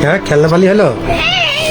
হ্যাঁ হলো?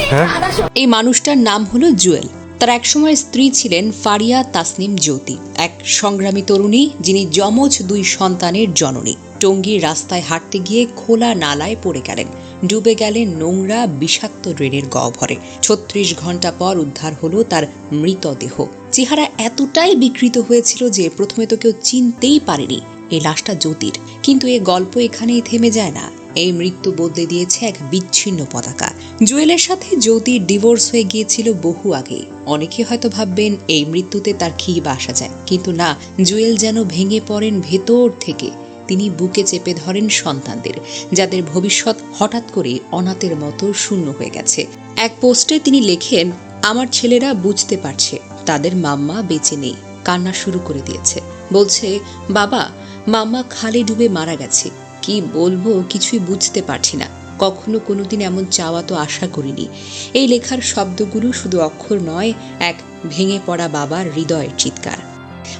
হ্যাঁ? এই মানুষটার নাম হলো জুয়েল। তার একসময় স্ত্রী ছিলেন ফারিয়া তাসনিম জ্যোতি, এক সংগ্রামী তরুণী যিনি যমজ দুই সন্তানের জননী। টঙ্গীর রাস্তায় হাঁটতে গিয়ে খোলা নালায় পড়ে গেলেন। ডুবে গেলেন নোংরা, বিষাক্ত ড্রেনের গহ্বরে। ছত্রিশ ঘণ্টা পর উদ্ধার হলো তার মৃতদেহ। চেহারা এতটাই বিকৃত হয়েছিল যে প্রথমে তো কেউ চিনতেই পারেনি এই লাশটা জ্যোতির। কিন্তু এ গল্প এখানেই থেমে যায় না। এই মৃত্যু বদলে দিয়েছে এক বিচ্ছিন্ন পতাকা। জুয়েলের সাথে জ্যোতির ডিভোর্স হয়ে গিয়েছিল বহু আগে। অনেকে হয়তো ভাববেন, এই মৃত্যুতে তার খি আসা যায়। কিন্তু না, জুয়েল যেন ভেঙে পড়েন ভেতর থেকে। তিনি বুকে চেপে ধরেন সন্তানদের, যাদের ভবিষ্যৎ হঠাৎ করে অনাথের মতো শূন্য হয়ে গেছে। এক পোস্টে তিনি লেখেন, আমার ছেলেরা বুঝতে পারছে, তাদের মাম্মা বেঁচে নেই, কান্না শুরু করে দিয়েছে। বলছে, বাবা মাম্মা খালে ডুবে মারা গেছে। কি বলব কিছুই বুঝতে পারছি না। কখনো কোনোদিন এমন চাওয়া তো আশা করিনি। এই লেখার শব্দগুলো শুধু অক্ষর নয়, এক ভেঙে পড়া বাবার হৃদয়ের চিৎকার।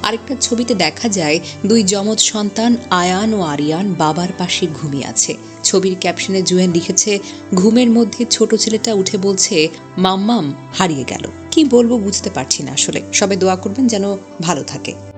আরেকটা ছবিতে দেখা যায়, দুই যমজ সন্তান আয়ান ও আরিয়ান বাবার পাশে ঘুমিয়ে আছে। ছবির ক্যাপশনে জুয়েন লিখেছে, ঘুমের মধ্যে ছোট ছেলেটা উঠে বলছে, মাম্মাম, হারিয়ে গেল। কি বলব বুঝতে পারছি না আসলে। সবে দোয়া করবেন যেন ভালো থাকে।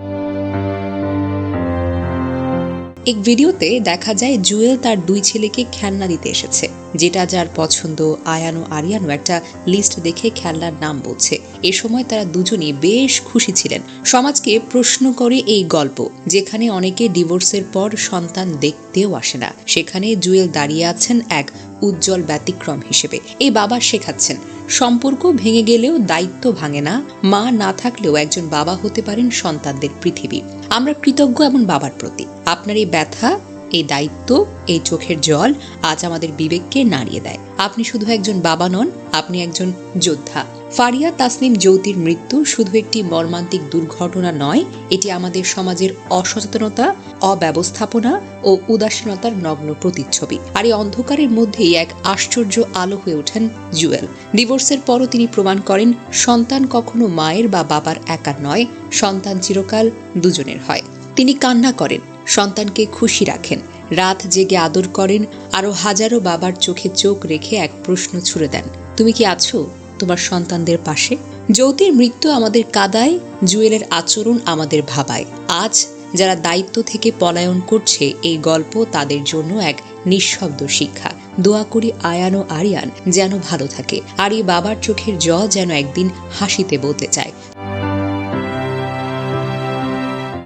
এক ভিডিওতে দেখা যায় জুয়েল তার দুই ছেলেকে খেলনা দিতে এসেছে। যেটা যার পছন্দ, আয়ান ও আরিয়ানও একটা লিস্ট দেখে খেলনার নাম বলছে। এ সময় তারা দুজনই বেশ খুশি ছিলেন। সমাজকে প্রশ্ন করে এই গল্প, যেখানে অনেকে ডিভোর্সের পর সন্তান দেখতেও আসে না। সেখানে জুয়েল দাঁড়িয়ে আছেন এক উজ্জ্বল ব্যতিক্রম হিসেবে। এই বাবা শেখাচ্ছেন, সম্পর্ক ভেঙে গেলেও দায়িত্ব ভাঙে না, মা না থাকলেও একজন বাবা হতে পারেন সন্তানদের পৃথিবী। আমরা কৃতজ্ঞ এমন বাবার প্রতি। আপনার এই ব্যথা এই দায়িত্ব, এই চোখের জল আজ আমাদের বিবেককে নাড়িয়ে দেয়। আপনি শুধু একজন বাবা নন, আপনি একজন যোদ্ধা। ফারিয়া তাসনিম জ্যোতির মৃত্যু শুধু একটি মর্মান্তিক দুর্ঘটনা নয়, এটি আমাদের সমাজের অসচেতনতা, অব্যবস্থাপনা ও উদাসীনতার নগ্ন প্রতিচ্ছবি। আর এই অন্ধকারের মধ্যেই এক আশ্চর্য আলো হয়ে ওঠেন জুয়েল। ডিভোর্সের পরও তিনি প্রমাণ করেন, সন্তান কখনো মায়ের বা বাবার একার নয়, সন্তান চিরকাল দুজনের হয়। তিনি কান্না করেন সন্তানকে খুশি রাখেন। রাত জেগে আদর করেন, আরও হাজারো বাবার চোখে চোখ রেখে এক প্রশ্ন ছুড়ে দেন, তুমি কি আছো তোমার সন্তানদের পাশে? জ্যোতির মৃত্যু আমাদের কাদায়, জুয়েলের আচরণ আমাদের ভাবায়। আজ যারা দায়িত্ব থেকে পলায়ন করছে, এই গল্প তাদের জন্য এক নিঃশব্দ শিক্ষা। দোয়া করি আয়ান ও আরিয়ান যেন ভালো থাকে। আর এই বাবার চোখের জ যেন একদিন হাসিতে বলতে চায়।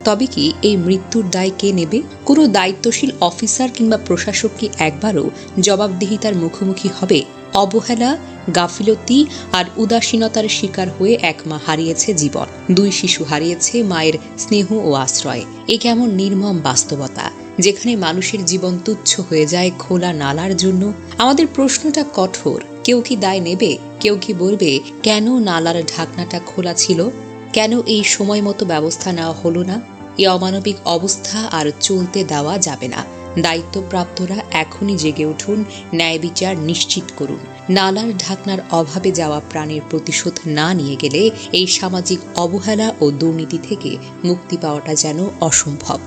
তবে কি এই মৃত্যুর দায় কে নেবে? কোনো দায়িত্বশীল অফিসার কিংবা প্রশাসক কি একবারও জবাবদিহিতার মুখোমুখি হবে? অবহেলা, গাফিলতি আর উদাসীনতার শিকার হয়ে এক মা হারিয়েছে জীবন। দুই শিশু হারিয়েছে মায়ের স্নেহ ও আশ্রয়। এ কেমন নির্মম বাস্তবতা? যেখানে মানুষের জীবন তুচ্ছ হয়ে যায় খোলা নালার জন্য? আমাদের প্রশ্নটা কঠোর। কেউ কি দায় নেবে? কেউ কি বলবে, কেন নালার ঢাকনাটা খোলা ছিল? কেন এই সময় মতো ব্যবস্থা নেওয়া হলো না? এই অমানবিক অবস্থা আর চলতে দেওয়া যাবে না। দায়িত্বপ্রাপ্তরা এখনই জেগে উঠুন, ন্যায় বিচার নিশ্চিত করুন। নালার ঢাকনার অভাবে যাওয়া প্রাণের প্রতিশোধ না নিয়ে গেলে এই সামাজিক অবহেলা ও দুর্নীতি থেকে মুক্তি পাওয়াটা যেন অসম্ভব।